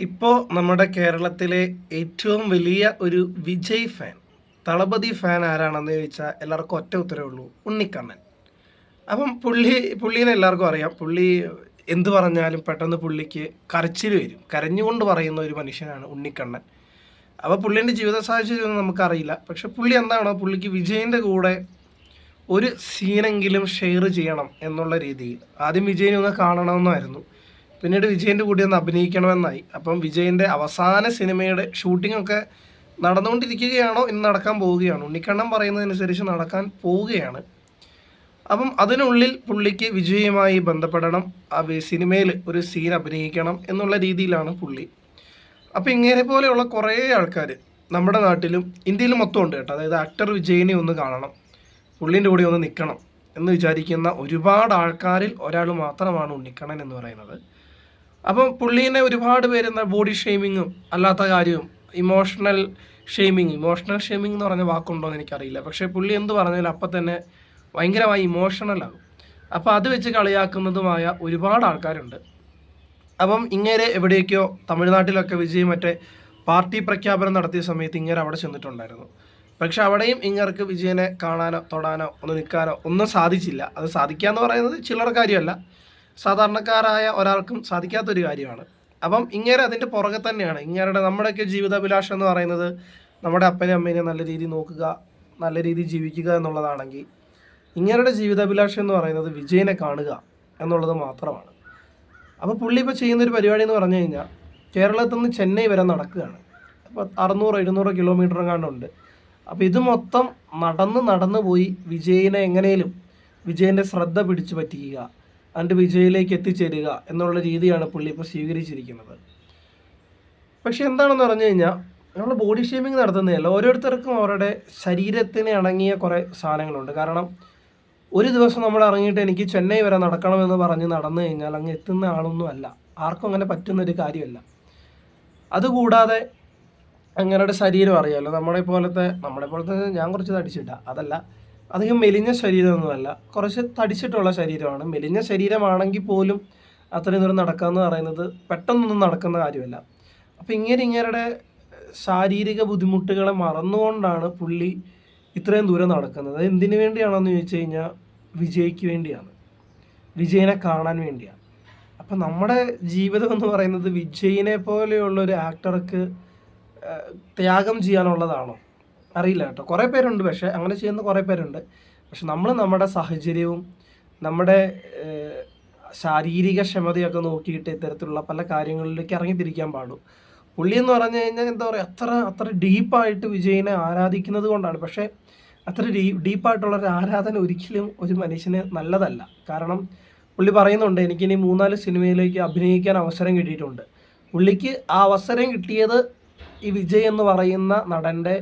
ഇപ്പോൾ നമ്മുടെ കേരളത്തിലെ ഏറ്റവും വലിയ ഒരു വിജയ് ഫാൻ തളപതി ഫാൻ ആരാണെന്ന് ചോദിച്ചാൽ എല്ലാവർക്കും ഒറ്റ ഉത്തരവേ ഉള്ളൂ ഉണ്ണിക്കണ്ണൻ. അപ്പം പുള്ളി പുള്ളീനെ എല്ലാവർക്കും അറിയാം. പുള്ളി എന്ത് പറഞ്ഞാലും പെട്ടെന്ന് പുള്ളിക്ക് കരച്ചിൽ വരും. കരഞ്ഞുകൊണ്ട് പറയുന്ന ഒരു മനുഷ്യനാണ് ഉണ്ണിക്കണ്ണൻ. അപ്പോൾ പുള്ളീന്റെ ജീവിത സാഹചര്യമൊന്നും നമുക്കറിയില്ല. പക്ഷെ പുള്ളി എന്താണോ പുള്ളിക്ക് വിജയന്റെ കൂടെ ഒരു സീനെങ്കിലും ഷെയർ ചെയ്യണം എന്നുള്ള രീതിയിൽ. ആദ്യം വിജയനെ ഒന്ന് കാണണമെന്നായിരുന്നു. പിന്നീട് വിജയന്റെ കൂടി ഒന്ന് അഭിനയിക്കണമെന്നായി. അപ്പം വിജയന്റെ അവസാന സിനിമയുടെ ഷൂട്ടിംഗ് ഒക്കെ നടന്നുകൊണ്ടിരിക്കുകയാണോ? ഇന്ന് നടക്കാൻ പോവുകയാണ്. ഉണ്ണിക്കണ്ണം പറയുന്നതനുസരിച്ച് നടക്കാൻ പോവുകയാണ്. അപ്പം അതിനുള്ളിൽ പുള്ളിക്ക് വിജയുമായി ബന്ധപ്പെടണം. ആ സിനിമയിൽ ഒരു സീൻ അഭിനയിക്കണം എന്നുള്ള രീതിയിലാണ് പുള്ളി. അപ്പോൾ ഇങ്ങനെ പോലെയുള്ള കുറേ ആൾക്കാർ നമ്മുടെ നാട്ടിലും ഇന്ത്യയിലും മൊത്തം ഉണ്ട് കേട്ടോ. അതായത് ആക്ടർ വിജയനെ ഒന്ന് കാണണം. പുള്ളീന്റെ കൂടെ ഒന്ന് നിൽക്കണം എന്ന് വിചാരിക്കുന്ന ഒരുപാട് ആൾക്കാരിൽ ഒരാൾ മാത്രമാണ് ഉണ്ണിക്കണ്ണൻ എന്ന് പറയുന്നത്. അപ്പം പുള്ളീനെ ഒരുപാട് പേര് എന്താ ബോഡി ഷെയ്മിങ്ങും അല്ലാത്ത കാര്യവും ഇമോഷണൽ ഷെയ്മിങ് ഇമോഷണൽ ഷെയ്മിങ് എന്ന് പറഞ്ഞ വാക്കുണ്ടോ എന്ന് എനിക്കറിയില്ല. പക്ഷേ പുള്ളി എന്ത് പറഞ്ഞാലും അപ്പം തന്നെ ഭയങ്കരമായി ഇമോഷണൽ ആകും. അപ്പോൾ അത് വെച്ച് കളിയാക്കുന്നതുമായ ഒരുപാട് ആൾക്കാരുണ്ട്. അപ്പം ഇങ്ങേരെ എവിടേക്കോ തമിഴ്നാട്ടിലൊക്കെ വിജയ് മറ്റേ പാർട്ടി പ്രഖ്യാപനം നടത്തിയ സമയത്ത് ഇങ്ങേരെ അവിടെ ചെന്നിട്ടുണ്ടായിരുന്നു. പക്ഷെ അവിടെയും ഇങ്ങർക്ക് വിജയനെ കാണാനോ തൊടാനോ ഒന്ന് നിൽക്കാനോ ഒന്നും സാധിച്ചില്ല. അത് സാധിക്കുക എന്ന് പറയുന്നത് ചില്ലറ കാര്യമല്ല. സാധാരണക്കാരായ ഒരാൾക്കും സാധിക്കാത്തൊരു കാര്യമാണ്. അപ്പം ഇങ്ങേരെ അതിന്റെ പുറകെ തന്നെയാണ്. ഇങ്ങേരുടെ നമ്മുടെയൊക്കെ ജീവിതാഭിലാഷം എന്ന് പറയുന്നത് നമ്മുടെ അപ്പനെ അമ്മേനെ നല്ല രീതിയിൽ നോക്കുക നല്ല രീതിയിൽ ജീവിക്കുക എന്നുള്ളതാണെങ്കിൽ ഇങ്ങേരുടെ ജീവിതാഭിലാഷം എന്ന് പറയുന്നത് വിജയനെ കാണുക എന്നുള്ളത് മാത്രമാണ്. അപ്പോൾ പുള്ളി ഇപ്പോൾ ചെയ്യുന്നൊരു പരിപാടി എന്ന് പറഞ്ഞു കഴിഞ്ഞാൽ കേരളത്തിൽ നിന്ന് ചെന്നൈ വരെ നടക്കുകയാണ്. അപ്പോൾ അറുന്നൂറ് എഴുന്നൂറ് കിലോമീറ്റർ എങ്ങാണ്ടുണ്ട്. അപ്പോൾ ഇത് മൊത്തം നടന്ന് നടന്നു പോയി വിജയനെ എങ്ങനെയും വിജയന്റെ ശ്രദ്ധ പിടിച്ചു പറ്റിക്കുക എന്നിട്ട് വിജയിലേക്ക് എത്തിച്ചേരുക എന്നുള്ള രീതിയാണ് പുള്ളി ഇപ്പോൾ സ്വീകരിച്ചിരിക്കുന്നത്. പക്ഷെ എന്താണെന്ന് പറഞ്ഞു കഴിഞ്ഞാൽ നമ്മൾ ബോഡി ഷേമിങ് നടത്തുന്നതല്ല ഓരോരുത്തർക്കും അവരുടെ ശരീരത്തിന് ഇണങ്ങിയ കുറേ സാധനങ്ങളുണ്ട്. കാരണം ഒരു ദിവസം നമ്മൾ ഇറങ്ങിയിട്ട് എനിക്ക് ചെന്നൈ വരെ നടക്കണമെന്ന് പറഞ്ഞ് നടന്നു കഴിഞ്ഞാൽ അങ്ങ് എത്തുന്ന ആളൊന്നും അല്ല. ആർക്കും അങ്ങനെ പറ്റുന്നൊരു കാര്യമല്ല. അതുകൂടാതെ അങ്ങനെയുടെ ശരീരം അറിയാമല്ലോ നമ്മളെ പോലത്തെ നമ്മളെ പോലത്തെ ഞാൻ കുറച്ച് തടിച്ചിട്ട അതല്ല അധികം മെലിഞ്ഞ ശരീരമൊന്നുമല്ല. കുറച്ച് തടിച്ചിട്ടുള്ള ശരീരമാണ്. മെലിഞ്ഞ ശരീരമാണെങ്കിൽ പോലും അത്രയും ദൂരം നടക്കുക എന്ന് പറയുന്നത് പെട്ടെന്നൊന്നും നടക്കുന്ന കാര്യമല്ല. അപ്പം ഇങ്ങനെ ഇങ്ങനെ ശാരീരിക ബുദ്ധിമുട്ടുകളെ മറന്നുകൊണ്ടാണ് പുള്ളി ഇത്രയും ദൂരം നടക്കുന്നത്. അത് എന്തിനു വേണ്ടിയാണെന്ന് ചോദിച്ചു കഴിഞ്ഞാൽ വിജയ്ക്ക് വേണ്ടിയാണ്. വിജയനെ കാണാൻ വേണ്ടിയാണ്. അപ്പം നമ്മുടെ ജീവിതം എന്ന് പറയുന്നത് വിജയിനെ പോലെയുള്ള ഒരു ആക്ടർക്ക് ത്യാഗം ചെയ്യാനുള്ളതാണോ? അറിയില്ല കേട്ടോ. കുറേ പേരുണ്ട് പക്ഷേ അങ്ങനെ ചെയ്യുന്ന കുറേ പേരുണ്ട്. പക്ഷെ നമ്മൾ നമ്മുടെ സാഹചര്യവും നമ്മുടെ ശാരീരിക ക്ഷമതയൊക്കെ നോക്കിയിട്ട് ഇത്തരത്തിലുള്ള പല കാര്യങ്ങളിലേക്ക് ഇറങ്ങിത്തിരിക്കാൻ പാടും. പുള്ളി എന്ന് പറഞ്ഞു കഴിഞ്ഞാൽ എന്താ പറയുക അത്ര അത്ര ഡീപ്പായിട്ട് വിജയിനെ ആരാധിക്കുന്നത് കൊണ്ടാണ്. പക്ഷേ അത്ര ഡീ ഡീപ്പായിട്ടുള്ള ഒരു ആരാധന ഒരിക്കലും ഒരു മനുഷ്യന് നല്ലതല്ല. കാരണം പുള്ളി പറയുന്നുണ്ട് എനിക്കിനി മൂന്നാൽ സിനിമയിലേക്ക് അഭിനയിക്കാൻ അവസരം കിട്ടിയിട്ടുണ്ട്. പുള്ളിക്ക് ആ അവസരം കിട്ടിയത് ഈ വിജയ് എന്ന് പറയുന്ന നടന്റെ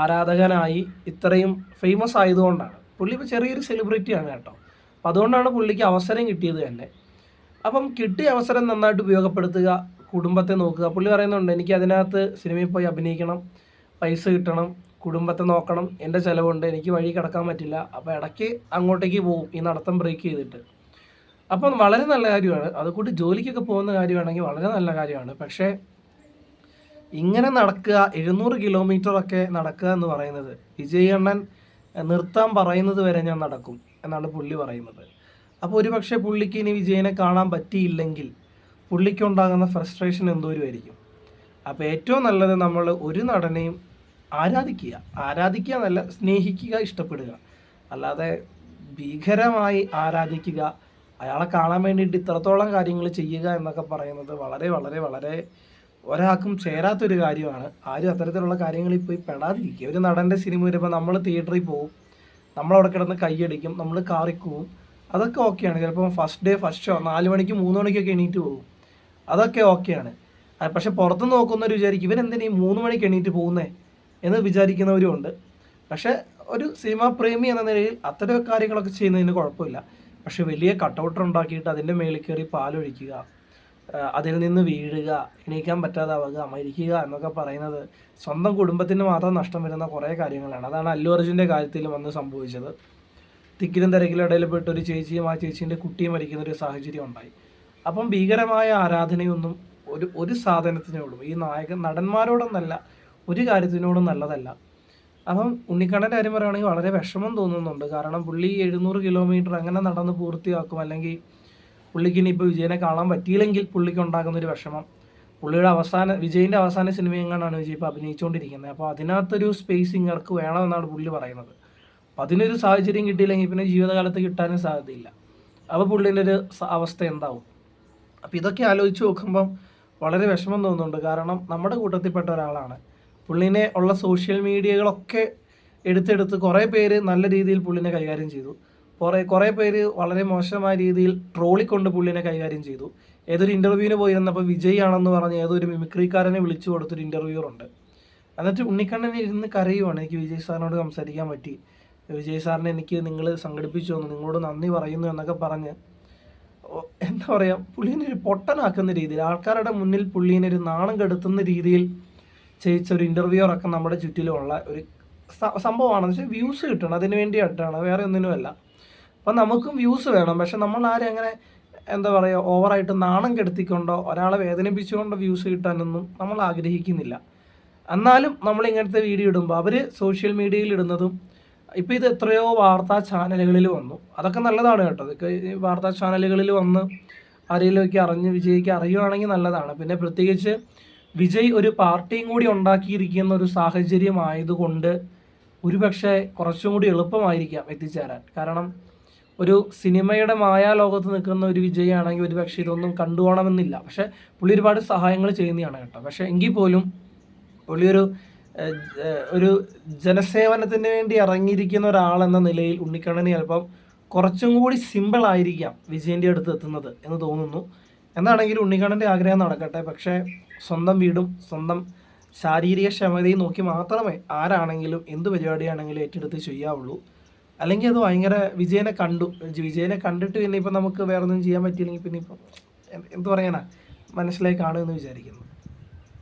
ആരാധകനായി ഇത്രയും ഫേമസ് ആയതുകൊണ്ടാണ്. പുള്ളി ഇപ്പോൾ ചെറിയൊരു സെലിബ്രിറ്റിയാണ് കേട്ടോ. അപ്പം അതുകൊണ്ടാണ് പുള്ളിക്ക് അവസരം കിട്ടിയത് തന്നെ. അപ്പം കിട്ടിയ അവസരം നന്നായിട്ട് ഉപയോഗപ്പെടുത്തുക കുടുംബത്തെ നോക്കുക. പുള്ളി പറയുന്നുണ്ട് എനിക്ക് അതിനകത്ത് സിനിമയിൽ പോയി അഭിനയിക്കണം പൈസ കിട്ടണം കുടുംബത്തെ നോക്കണം എന്റെ ചിലവുണ്ട് എനിക്ക് വഴി കിടക്കാൻ പറ്റില്ല. അപ്പോൾ ഇടയ്ക്ക് അങ്ങോട്ടേക്ക് പോകും ഈ നടത്തം ബ്രേക്ക് ചെയ്തിട്ട്. അപ്പം വളരെ നല്ല കാര്യമാണ്. അതുകൂടി ജോലിക്കൊക്കെ പോകുന്ന കാര്യമാണെങ്കിൽ വളരെ നല്ല കാര്യമാണ്. പക്ഷേ ഇങ്ങനെ നടക്കുക എഴുന്നൂറ് കിലോമീറ്റർ ഒക്കെ നടക്കുക എന്ന് പറയുന്നത് വിജയകണ്ണൻ നിർത്താൻ പറയുന്നത് വരെ ഞാൻ നടക്കും എന്നാണ് പുള്ളി പറയുന്നത്. അപ്പോൾ ഒരു പക്ഷേ പുള്ളിക്ക് ഇനി വിജയനെ കാണാൻ പറ്റിയില്ലെങ്കിൽ പുള്ളിക്കുണ്ടാകുന്ന ഫ്രസ്ട്രേഷൻ എന്തോരുമായിരിക്കും? അപ്പോൾ ഏറ്റവും നല്ലത് നമ്മൾ ഒരു നടനെയും ആരാധിക്കുക. ആരാധിക്കുക എന്നല്ല സ്നേഹിക്കുക ഇഷ്ടപ്പെടുക. അല്ലാതെ ഭീകരമായി ആരാധിക്കുക അയാളെ കാണാൻ വേണ്ടിയിട്ട് ഇത്രത്തോളം കാര്യങ്ങൾ ചെയ്യുക എന്നൊക്കെ പറയുന്നത് വളരെ വളരെ വളരെ ഒരാൾക്കും ചേരാത്തൊരു കാര്യമാണ്. ആരും അത്തരത്തിലുള്ള കാര്യങ്ങളിൽ പോയി പെടാതിരിക്കുക. ഒരു നടന്റെ സിനിമ വരുമ്പോൾ നമ്മൾ തിയേറ്ററിൽ പോകും നമ്മളവിടെ കിടന്ന് കൈയടിക്കും. നമ്മൾ കാറിൽ പോവും അതൊക്കെ ഓക്കെയാണ്. ചിലപ്പോൾ ഫസ്റ്റ് ഡേ ഫസ്റ്റ് ഷോ നാല് മണിക്ക് മൂന്ന് മണിക്കൊക്കെ എണീറ്റ് പോകും അതൊക്കെ ഓക്കെയാണ്. പക്ഷെ പുറത്ത് നോക്കുന്നവർ വിചാരിക്കും ഇവരെന്തിനാ മൂന്ന് മണിക്ക് എണീറ്റ് പോകുന്നേ? എന്ന് വിചാരിക്കുന്നവരും ഉണ്ട്. പക്ഷെ ഒരു സിനിമാ പ്രേമി എന്ന നിലയിൽ അത്തരം കാര്യങ്ങളൊക്കെ ചെയ്യുന്നതിന് കുഴപ്പമില്ല. പക്ഷെ വലിയ കട്ടൗട്ടർ ഉണ്ടാക്കിയിട്ട് അതിന്റെ മേളിൽ കയറി പാലൊഴിക്കുക അതിൽ നിന്ന് വീഴുക എണീക്കാൻ പറ്റാതാവുക മരിക്കുക എന്നൊക്കെ പറയുന്നത് സ്വന്തം കുടുംബത്തിന് മാത്രം നഷ്ടം വരുന്ന കുറേ കാര്യങ്ങളാണ്. അതാണ് അല്ലു അർജുന്റെ കാര്യത്തിൽ വന്ന് സംഭവിച്ചത്. തിക്കിലും തിരക്കിലും ഇടയിൽപ്പെട്ട ഒരു ചേച്ചിയും ആ ചേച്ചീന്റെ കുട്ടിയും മരിക്കുന്ന ഒരു സാഹചര്യം ഉണ്ടായി. അപ്പം ഭീകരമായ ആരാധനയൊന്നും ഒരു ഒരു സാധനത്തിനോടും ഈ നായകൻ നടന്മാരോടൊന്നല്ല ഒരു കാര്യത്തിനോടും നല്ലതല്ല. അപ്പം ഉണ്ണിക്കണ്ണന്റെ കാര്യം പറയുകയാണെങ്കിൽ വളരെ വിഷമം തോന്നുന്നുണ്ട്. കാരണം പുള്ളി എഴുന്നൂറ് കിലോമീറ്റർ അങ്ങനെ നടന്ന് പൂർത്തിയാക്കും അല്ലെങ്കിൽ പുള്ളിക്ക് ഇനിയിപ്പോൾ വിജയനെ കാണാൻ പറ്റിയില്ലെങ്കിൽ പുള്ളിക്ക് ഉണ്ടാകുന്ന ഒരു വിഷമം. പുള്ളിയുടെ അവസാന വിജയിന്റെ അവസാന സിനിമയെങ്ങാണ് വിജയ് ഇപ്പോൾ അഭിനയിച്ചുകൊണ്ടിരിക്കുന്നത് അപ്പോൾ അതിനകത്തൊരു സ്പേസ് ഇങ്ങർക്ക് വേണമെന്നാണ് പുള്ളി പറയുന്നത്. അപ്പം അതിനൊരു സാഹചര്യം കിട്ടിയില്ലെങ്കിൽ പിന്നെ ജീവിതകാലത്ത് കിട്ടാനും സാധ്യതയില്ല. അപ്പോൾ പുള്ളിന്റെ ഒരു അവസ്ഥ എന്താവും? അപ്പോൾ ഇതൊക്കെ ആലോചിച്ച് നോക്കുമ്പം വളരെ വിഷമം തോന്നുന്നുണ്ട്. കാരണം നമ്മുടെ കൂട്ടത്തിൽപ്പെട്ട ഒരാളാണ്. പുള്ളിനെ ഉള്ള സോഷ്യൽ മീഡിയകളൊക്കെ എടുത്തെടുത്ത് കുറേ പേര് നല്ല രീതിയിൽ പുള്ളിനെ കൈകാര്യം ചെയ്തു. കുറേ കുറേ പേര് വളരെ മോശമായ രീതിയിൽ ട്രോളിക്കൊണ്ട് പുള്ളിനെ കൈകാര്യം ചെയ്തു. ഏതൊരു ഇന്റർവ്യൂവിന് പോയിരുന്നപ്പോൾ വിജയ് ആണെന്ന് പറഞ്ഞ് ഏതൊരു മിമിക്രിക്കാരനെ വിളിച്ചു കൊടുത്തൊരു ഇന്റർവ്യൂറുണ്ട് എന്നിട്ട് ഉണ്ണിക്കണ്ണൻ ഇരുന്ന് കരയുവാണ്. എനിക്ക് വിജയ് സാറിനോട് സംസാരിക്കാൻ പറ്റി. വിജയ് സാറിനെ എനിക്ക് നിങ്ങൾ സംഘടിപ്പിച്ചു തന്നു. നിങ്ങളോട് നന്ദി പറയുന്നു എന്നൊക്കെ പറഞ്ഞ് എന്താ പറയുക പുള്ളീനെ ഒരു പൊട്ടനാക്കുന്ന രീതിയിൽ ആൾക്കാരുടെ മുന്നിൽ പുള്ളീനെ ഒരു നാണം കെടുത്തുന്ന രീതിയിൽ ചെയ്യിച്ച ഒരു ഇന്റർവ്യൂറൊക്കെ നമ്മുടെ ചുറ്റിലുമുള്ള ഒരു സംഭവമാണെന്ന് വെച്ചാൽ വ്യൂസ് കിട്ടണം. അതിന് വേണ്ടിയിട്ടാണ്. വേറെ ഒന്നിനുമല്ല. അപ്പം നമുക്കും വ്യൂസ് വേണം. പക്ഷെ നമ്മൾ ആരും അങ്ങനെ എന്താ പറയുക ഓവറായിട്ട് നാണം കെടുത്തിക്കൊണ്ടോ ഒരാളെ വേദനിപ്പിച്ചുകൊണ്ടോ വ്യൂസ് കിട്ടാനൊന്നും നമ്മൾ ആഗ്രഹിക്കുന്നില്ല. എന്നാലും നമ്മൾ ഇങ്ങനത്തെ വീഡിയോ ഇടുമ്പോൾ അവർ സോഷ്യൽ മീഡിയയിൽ ഇടുന്നതും ഇപ്പോൾ ഇത് എത്രയോ വാർത്താ ചാനലുകളിൽ വന്നു. അതൊക്കെ നല്ലതാണ് കേട്ടോ. ഇതൊക്കെ വാർത്താ ചാനലുകളിൽ വന്ന് ആരെങ്കിലുമൊക്കെ അറിഞ്ഞ് വിജയിക്ക് അറിയുവാണെങ്കിൽ നല്ലതാണ്. പിന്നെ പ്രത്യേകിച്ച് വിജയ് ഒരു പാർട്ടിയും കൂടി ഉണ്ടാക്കിയിരിക്കുന്ന ഒരു സാഹചര്യമായതുകൊണ്ട് ഒരുപക്ഷെ കുറച്ചും കൂടി എളുപ്പമായിരിക്കാം എത്തിച്ചേരാൻ. കാരണം ഒരു സിനിമയുടെ മായാലോകത്ത് നിൽക്കുന്ന ഒരു വിജയാണെങ്കിൽ ഒരു പക്ഷേ ഇതൊന്നും കണ്ടുപോകണമെന്നില്ല. പക്ഷെ പുള്ളി ഒരുപാട് സഹായങ്ങൾ ചെയ്യുന്നതാണ് കേട്ടോ. പക്ഷെ എങ്കിൽ പോലും പുള്ളി ഒരു ഒരു ജനസേവനത്തിന് വേണ്ടി ഇറങ്ങിയിരിക്കുന്ന ഒരാളെന്ന നിലയിൽ ഉണ്ണിക്കണ്ണന് ചിലപ്പം കുറച്ചും കൂടി സിമ്പിൾ ആയിരിക്കാം വിജയന്റെ അടുത്ത് എത്തുന്നത് എന്ന് തോന്നുന്നു. എന്നാണെങ്കിലും ഉണ്ണിക്കണ്ണന്റെ ആഗ്രഹം നടക്കട്ടെ. പക്ഷേ സ്വന്തം വീടും സ്വന്തം ശാരീരിക ക്ഷമതയും നോക്കി മാത്രമേ ആരാണെങ്കിലും എന്ത് പരിപാടിയാണെങ്കിലും ഏറ്റെടുത്ത് ചെയ്യാവുള്ളൂ. അല്ലെങ്കിൽ അത് ഭയങ്കര വിജയനെ കണ്ടു. വിജയനെ കണ്ടിട്ട് പിന്നെ ഇപ്പം നമുക്ക് വേറെ ഒന്നും ചെയ്യാൻ പറ്റിയില്ലെങ്കിൽ പിന്നെ ഇപ്പം എന്ത് പറയാനാ? മനസ്സിലായി കാണുമെന്ന് വിചാരിക്കുന്നു.